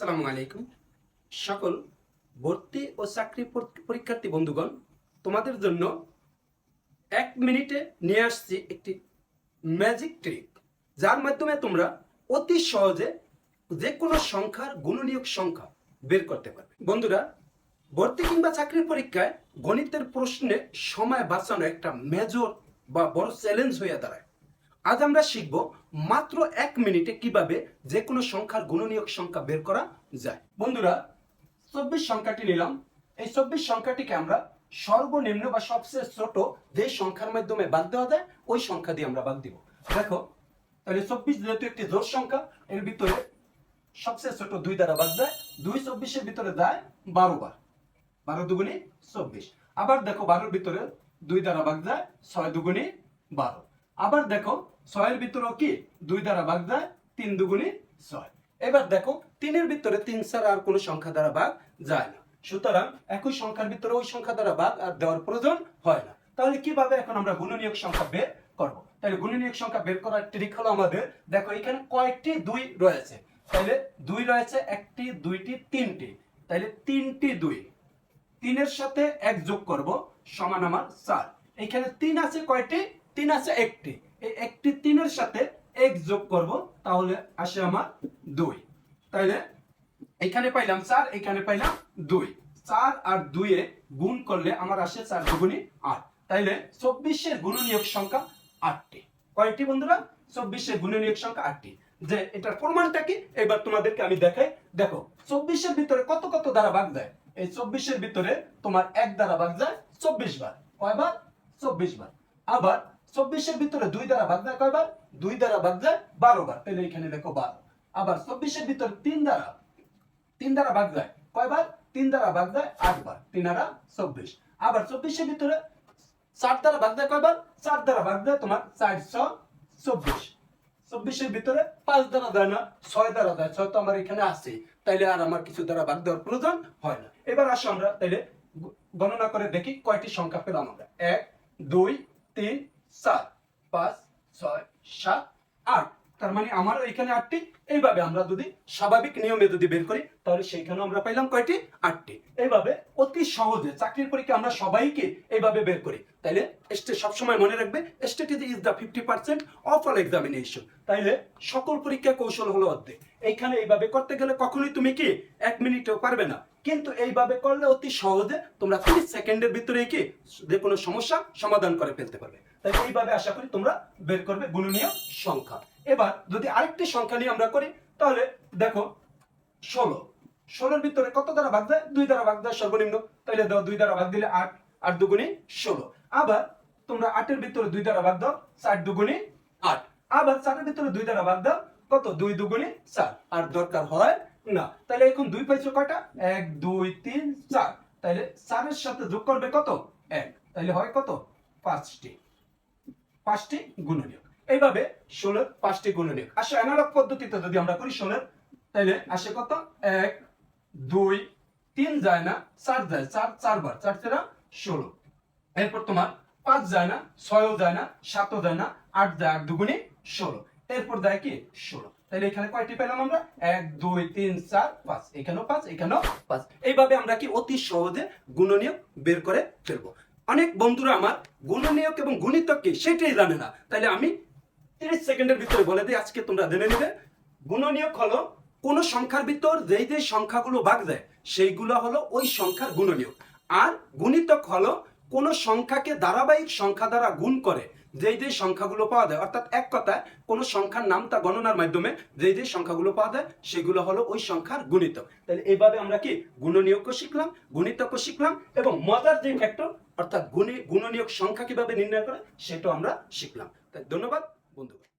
সালামু আলাইকুম। সকল ভর্তি ও চাকরি পরীক্ষার্থী বন্ধুগণ, তোমাদের জন্য এক মিনিটে নিয়ে আসছি একটি ম্যাজিক ট্রিক যার মাধ্যমে তোমরা অতি সহজে যে কোনো সংখ্যার গুণনীয়ক সংখ্যা বের করতে পারবে। বন্ধুরা, ভর্তি কিংবা চাকরির পরীক্ষায় গণিতের প্রশ্নে সময় বাঁচানো একটা মেজর বা বড় চ্যালেঞ্জ হয়ে দাঁড়ায়। আজ আমরা শিখব মাত্র এক মিনিটে কীভাবে যে কোনো সংখ্যার গুণনীয়ক সংখ্যা বের করা যায়। বন্ধুরা, চব্বিশ সংখ্যাটি নিলাম। এই চব্বিশ সংখ্যাটিকে আমরা সর্বনিম্ন বা সবচেয়ে ছোট যে সংখ্যার মাধ্যমে বাদ দেওয়া যায়, ওই সংখ্যা দিয়ে আমরা বাদ দিব। দেখো, তাহলে চব্বিশ যেহেতু একটি জোর সংখ্যা, এর ভিতরে সবচেয়ে ছোট দুই দ্বারা বাদ যায় দুই চব্বিশের ভিতরে যায় বারো বার। বারো দুগুণি চব্বিশ। আবার দেখো, বারোর ভিতরে দুই দ্বারা ভাগ যায় ছয় দুগুণি বারো। আবার দেখো, ছয়ের ভিতরেও কি? দুই দ্বারা ভাগ যায়, তিন দুগুণি ছয়। এবার দেখো, তিনের ভিতরে তিন ছাড়া আর কোনো সংখ্যা দ্বারা ভাগ যায় না। সুতরাং একই সংখ্যার ভিতরে ওই সংখ্যা দ্বারা ভাগ আর দেওয়ার প্রয়োজন হয় না। তাহলে কীভাবে এখন আমরা গুণনীয়ক সংখ্যা বের করব? তাহলে গুণনীয়ক সংখ্যা বের করার ট্রিক হলো আমাদের, দেখো এখানে কয়েকটি দুই রয়েছে? তাহলে দুই রয়েছে একটি, দুইটি, তিনটি। তাহলে তিনটি দুই। তিনের সাথে এক যোগ করব, সমান আমার চার। এখানে তিন আছে কয়টি? তিন আছে একটি। এই একটি তিনের সাথে এক যোগ করব, তাহলে আসে আমার দুই। তাইলে এখানে পাইলাম চার, এখানে পাইলাম দুই। চার আর দুইয়ে গুণ করলে আমার আসে চার দুগুণি আট। তাইলে চব্বিশের গুণনীয়ক সংখ্যা আটটি। কয়টি বন্ধুরা? চব্বিশের গুণনীয়ক সংখ্যা আটটি। যে এটার প্রমাণটা কি? এবার তোমাদেরকে আমি দেখাই। দেখো, চব্বিশের ভিতরে কত কত দ্বারা ভাগ যায়? এই চব্বিশের ভিতরে তোমার এক দ্বারা ভাগ যায় চব্বিশ বার। কয়বার? চব্বিশ বার। আবার চব্বিশের ভিতরে দুই দ্বারা ভাগ যায় কয়বার? দুই দ্বারা ভাগ যায় বারো বার। তাহলে এখানে দেখো বারো। আবার চব্বিশের ভিতরে তিন দ্বারা তিন দ্বারা ভাগ যায় কয়বার? তিন দ্বারা ভাগ যায় আটবার, তিন আরা চব্বিশ। আবার চব্বিশের ভিতরে চার দ্বারা ভাগ যায় কয়বার? চার দ্বারা ভাগ যায় তোমার চারশো চব্বিশ। চব্বিশের ভিতরে পাঁচ দ্বারা দেয় না, ছয় দ্বারা দেয় ছয় তো আমার এখানে আছে। তাইলে আর আমার কিছু দ্বারা ভাগ দেওয়ার প্রয়োজন হয় না। এবার আসো আমরা, তাইলে গণনা করে দেখি কয়টি সংখ্যা পেলাম আমরা। এক, দুই, তিন চার পাঁচ ছয়, সাত, আট। তার মানে আমার এখানে আটটি, এইভাবে আমরা যদি স্বাভাবিক নিয়মে যদি বের করি, তাহলে সেইখানে আমরা পাইলাম কয়টি? আটটি। এইভাবে অতি সহজে চাকরির পরীক্ষা আমরা সবাইকে এইভাবে বের করি। তাইলে সবসময় মনে রাখবে is the fifty percent of all examination তাইলে সকল পরীক্ষা কৌশল হলো অর্ধেক। এইখানে এইভাবে করতে গেলে কখনোই তুমি কি এক মিনিটেও পারবে না। কিন্তু এইভাবে করলে অতি সহজে তোমরা তিরিশ সেকেন্ডের ভিতরে কি যে কোনো সমস্যা সমাধান করে ফেলতে পারবে। তাই এইভাবে আশা করি তোমরা বের করবে গুণনীয় সংখ্যা। এবার যদি আরেকটি সংখ্যা নিয়ে আমরা করি, তাহলে দেখো, ষোলো। ষোলোর ভিতরে কত দ্বারা ভাগ দেয়? দুই দ্বারা ভাগ দেয় সর্বনিম্ন। তাহলে দাও, দুই দ্বারা ভাগ দিলে আট আট দুগুণে ষোলো। আবার তোমরা আটের ভিতরে দুই দ্বারা ভাগ দাও, চার দুগুণে আট। আবার চারের ভিতরে দুই দ্বারা ভাগ দাও, কত? দুই দুগুণে চার। আর দরকার হয় না। তাহলে এখন দুই পাইছো কয়টা? এক, দুই, তিন, চার। তাহলে চারের সাথে যোগ করবে কত? এক। তাহলে হয় কত? পাঁচটি। পাঁচটি গুণনীয়ক। এইভাবে ষোলোর পাঁচটি গুণনীয়ক। আসলে অ্যানালগ পদ্ধতিতে যদি আমরা করি ষোলোর তাহলে আসে কত? এক, দুই, তিন যায় না, চার যায়। চার, চারবার। চার তেরা ষোলো। এরপর তোমার পাঁচ যায় না, ছয়ও যায় না, সাতও যায় না, আট যায়, আট দুগুণে ষোলো। এরপর দেয় কি? ষোলো। তাহলে এখানে কয়টি পেলাম আমরা? এক, দুই, তিন, চার, পাঁচ। এখানেও পাঁচ এখানেও পাঁচ। এইভাবে আমরা কি অতি সহজে গুণনীয়ক বের করে ফেলব। অনেক বন্ধুরা আমার গুণনীয়ক এবং গুণিতক সেটাই জানে না। তাহলে আমি তিরিশ সেকেন্ডের ভিতরে বলে দিই, আজকে তোমরা জেনে নেবে। গুণনীয়ক হলো কোন সংখ্যার ভিতর যেই যে সংখ্যাগুলো ভাগ যায়, সেইগুলো হলো ওই সংখ্যার গুণনীয়ক। আর গুণিতক হলো কোন সংখ্যাকে ধারাবাহিক সংখ্যা দ্বারা গুণ করে যেই যে সংখ্যাগুলো পাওয়া যায়। অর্থাৎ এক কথায় কোন সংখ্যার নাম তা গণনার মাধ্যমে যেই যে সংখ্যাগুলো পাওয়া যায়, সেগুলো হলো ওই সংখ্যার গুণিতক। তাহলে এইভাবে আমরা কি গুণনীয়কও শিখলাম, গুণিতকও শিখলাম এবং মজার যে ফ্যাক্টর অর্থাৎ গুণী গুণনীয়ক সংখ্যা কীভাবে নির্ণয় করে সেটাও আমরা শিখলাম। তাই ধন্যবাদ বন্ধুগণ।